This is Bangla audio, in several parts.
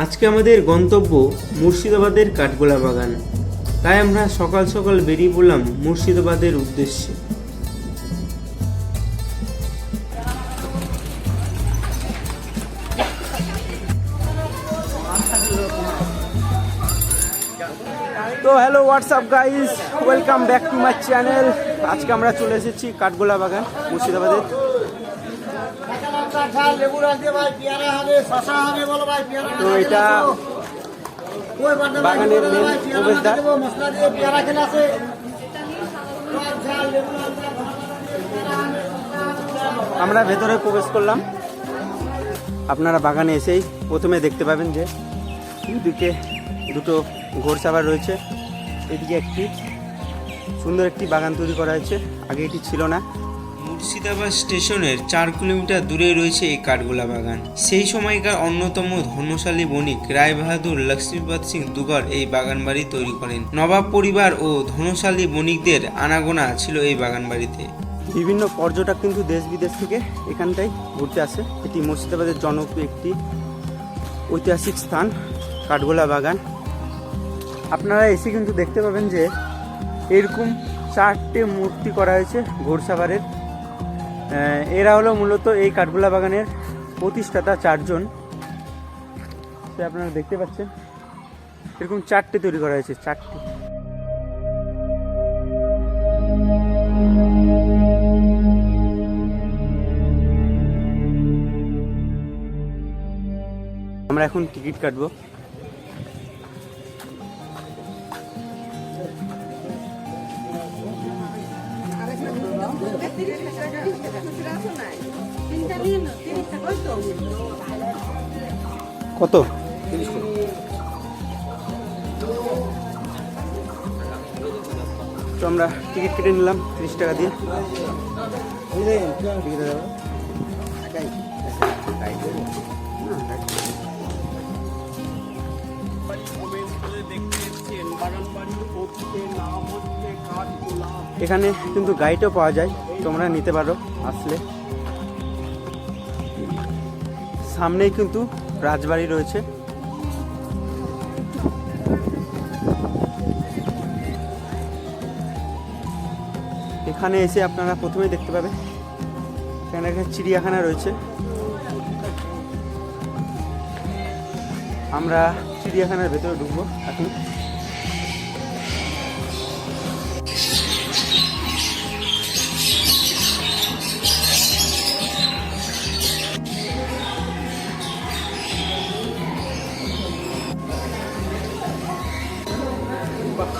আজকে আমাদের গন্তব্য মুর্শিদাবাদের কাঠগোলা বাগান। তাই আমরা সকাল সকাল বেরিয়ে পড়লাম মুর্শিদাবাদের উদ্দেশ্যে। তো hello WhatsApp guys welcome back to my channel আজকে আমরা চলে এসেছি কাঠগোলা বাগান মুর্শিদাবাদের। তো এটা বাগানের প্রবেশদ্বার। আমরা ভেতরে প্রবেশ করলাম। আপনারা বাগানে এসেই প্রথমে দেখতে পাবেন যে দুদিকে দুটো ঘোর ঘোড়সাবার রয়েছে। এদিকে একটি সুন্দর একটি বাগান তৈরি করা হয়েছে। আগে এটি ছিল না। মুর্শিদাবাদ স্টেশনের চার কিলোমিটার দূরে রয়েছে এই কাঠগোলা বাগান। সেই সময়কার অন্যতম ধনশালী বণিক রায় বাহাদুর লক্ষ্মীপদ সিং দুগর এই বাগান বাড়ি তৈরি করেন। নবাব পরিবার ও ধনশালী বণিকদের আনাগোনা ছিল এই বাগান বাড়িতে বিভিন্ন পর্যটক কিন্তু দেশ বিদেশ থেকে এখানটায় ঘুরতে আসে। এটি মুর্শিদাবাদের জনপ্রিয় একটি ঐতিহাসিক স্থান, কাঠগোলা বাগান। আপনারা এসে কিন্তু দেখতে পাবেন যে এরকম চারটে মূর্তি করা হয়েছে ঘোড়সাবারের। এরা হলো মূলত এই কাঠগোলা বাগানের প্রতিষ্ঠাতা চারজন। সে আপনারা দেখতে পাচ্ছেন, এরকম চারটে তৈরি করা হয়েছে, চারটে। আমরা এখন টিকিট কাটবো। কত? তো আমরা টিকিট কেটে নিলাম, তিরিশ টাকা দিয়ে। এখানে কিন্তু গাইডও পাওয়া যায়, তোমরা নিতে পারো আসলে। সামনেই কিন্তু রাজবাড়ি রয়েছে। এখানে এসে আপনারা প্রথমেই দেখতে পাবেন, এখানে একটা চিড়িয়াখানা রয়েছে। আমরা চিড়িয়াখানার ভেতরে ঢুকবো এখন। আমরা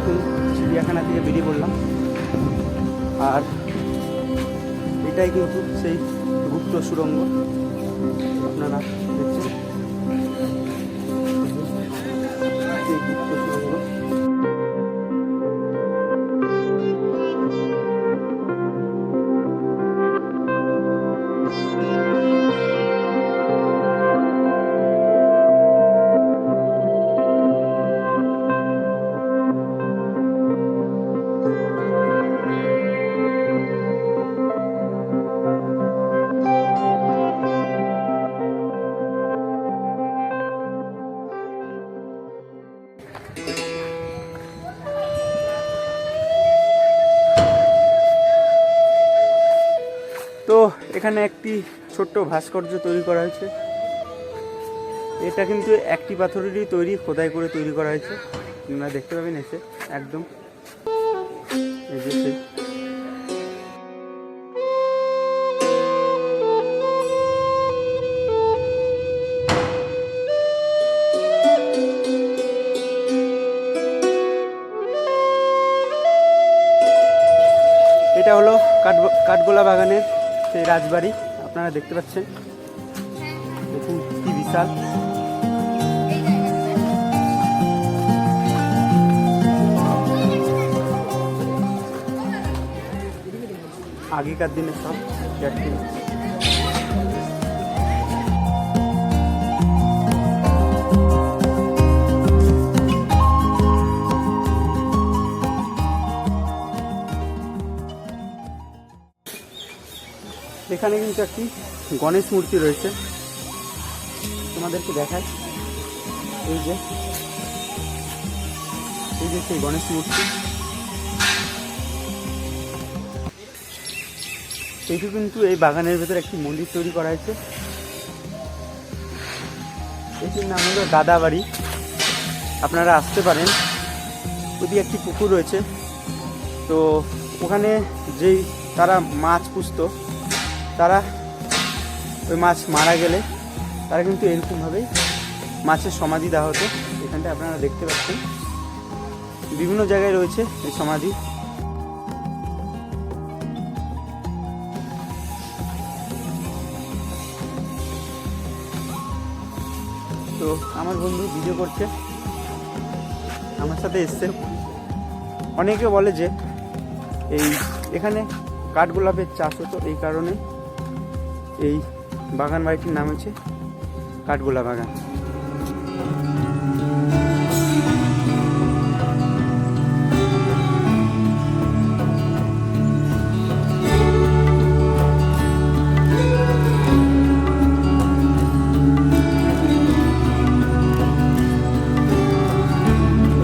এখন চিড়িয়াখানা থেকে বেরিয়ে পড়লাম। আর এটাই কিন্তু সেই গুপ্ত সুড়ঙ্গ। আপনারা দেখছেন। গুপ্ত সুড়ঙ্গ। এখানে একটি ছোট্ট ভাস্কর্য তৈরি করা হয়েছে। এটা কিন্তু একটি পাথরেরই তৈরি, খোদাই করে তৈরি করা হয়েছে। আপনারা দেখতে পাবেন এসে, একদম। এটা হলো কাঠ কাঠগোলা বাগানের সেই রাজবাড়ি আপনারা দেখতে পাচ্ছেন। দেখুন কি বিশাল। আগেকার দিনে সব এখানে কিন্তু একটি গণেশ মূর্তি রয়েছে। তোমাদেরকে দেখায় এই যে এই যে সেই গণেশ মূর্তি। এইটি কিন্তু এই বাগানের ভেতরে একটি মন্দির তৈরি করা হয়েছে। এটির নাম হলো দাদাবাড়ি। আপনারা আসতে পারেন। ওইদিকে একটি পুকুর রয়েছে। তো ওখানে যেই তারা মাছ পুষতো তারা ওই মাছ মারা গেলে তারা কিন্তু এরকমভাবেই মাছের সমাধি দেওয়া হতো। এখানটা আপনারা দেখতে পাচ্ছেন। বিভিন্ন জায়গায় রয়েছে এই সমাধি। তো আমার বন্ধু ভিডিও করছে। আমার সাথে এসছে। অনেকে বলে যে এই এখানে কাঠগোলাপের চাষ হতো এই কারণে। এই বাগান বাড়িটির নাম হচ্ছে কাঠগোলা বাগান।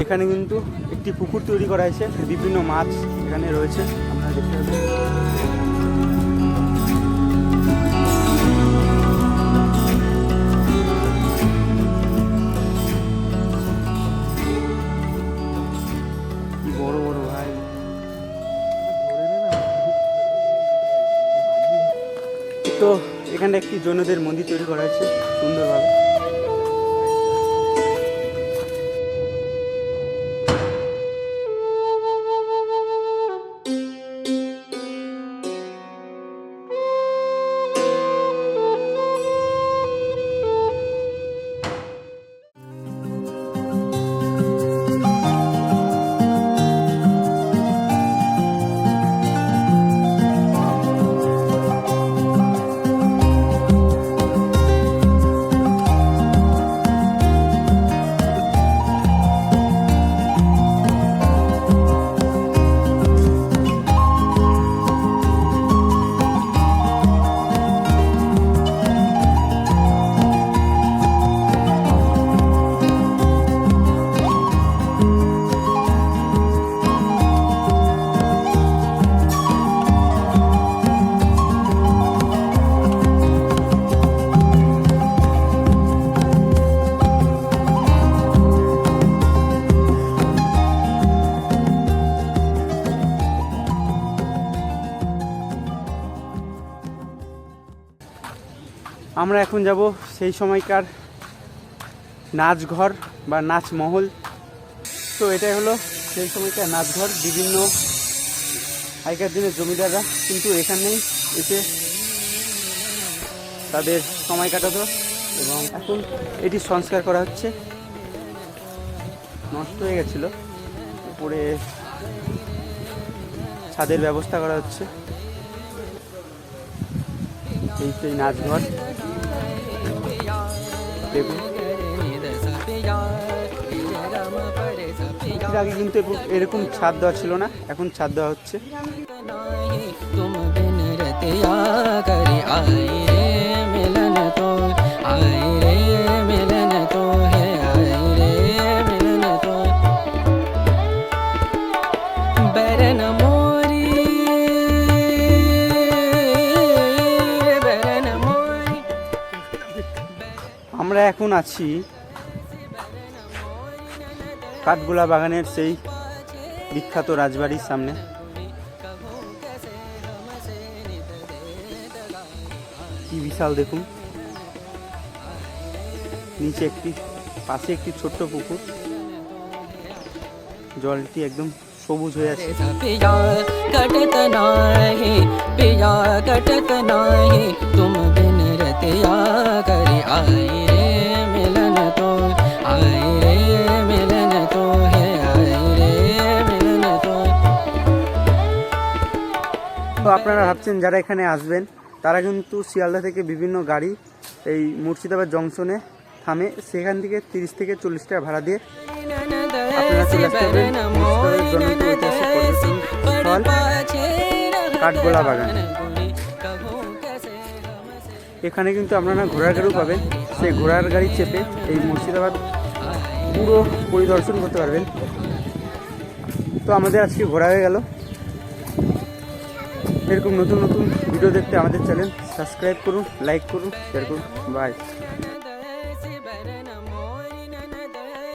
এখানে কিন্তু একটি পুকুর তৈরি করা হয়েছে, বিভিন্ন মাছ এখানে রয়েছে, আপনারা দেখতে পাবেন তো এখানে একটি জৈনদের মন্দির তৈরি করা হয়েছে সুন্দরভাবে। আমরা এখন যাব সেই সময়কার নাচঘর বা নাচ মহল তো এটাই হলো সেই সময়কার নাচঘর, বিভিন্ন আগেকার দিনের জমিদাররা কিন্তু এখানেই এসে তাদের সময় কাটাতো এবং এখন এটি সংস্কার করা হচ্ছে। নষ্ট হয়ে গেছিল। উপরে ছাদের ব্যবস্থা করা হচ্ছে। এই সেই নাচঘর। এর আগে কিন্তু এরকম ছাদ দেওয়া ছিল না, এখন ছাদ দেওয়া হচ্ছে। মিলন তো আয় রে মিলন তো আমরা এখন আছি কাঠগোলা বাগানের সেই বিখ্যাত রাজবাড়ির সামনে। কি বিশাল দেখুন। নিচে একটি, পাশে একটি ছোট্ট পুকুর। জলটি একদম সবুজ হয়ে আছে। কটত আয়ে। তো আপনারা ভাবছেন যারা এখানে আসবেন, তারা কিন্তু শিয়ালদা থেকে বিভিন্ন গাড়ি এই মুর্শিদাবাদ জংশনে থামে। সেখান থেকে তিরিশ থেকে চল্লিশ টাকা ভাড়া দিয়ে আপনারা কাঠগোলা বাগান। এখানে কিন্তু আপনারা ঘোড়ার গাড়িও পাবেন। সেই ঘোড়ার গাড়ি চেপে এই মুর্শিদাবাদ পুরো পরিদর্শন করতে পারবেন। তো আমাদের আজকে ঘোরা হয়ে গেল। এরকম নতুন নতুন ভিডিও দেখতে আমাদের চ্যানেল সাবস্ক্রাইব করুন লাইক করুন শেয়ার করুন। বাই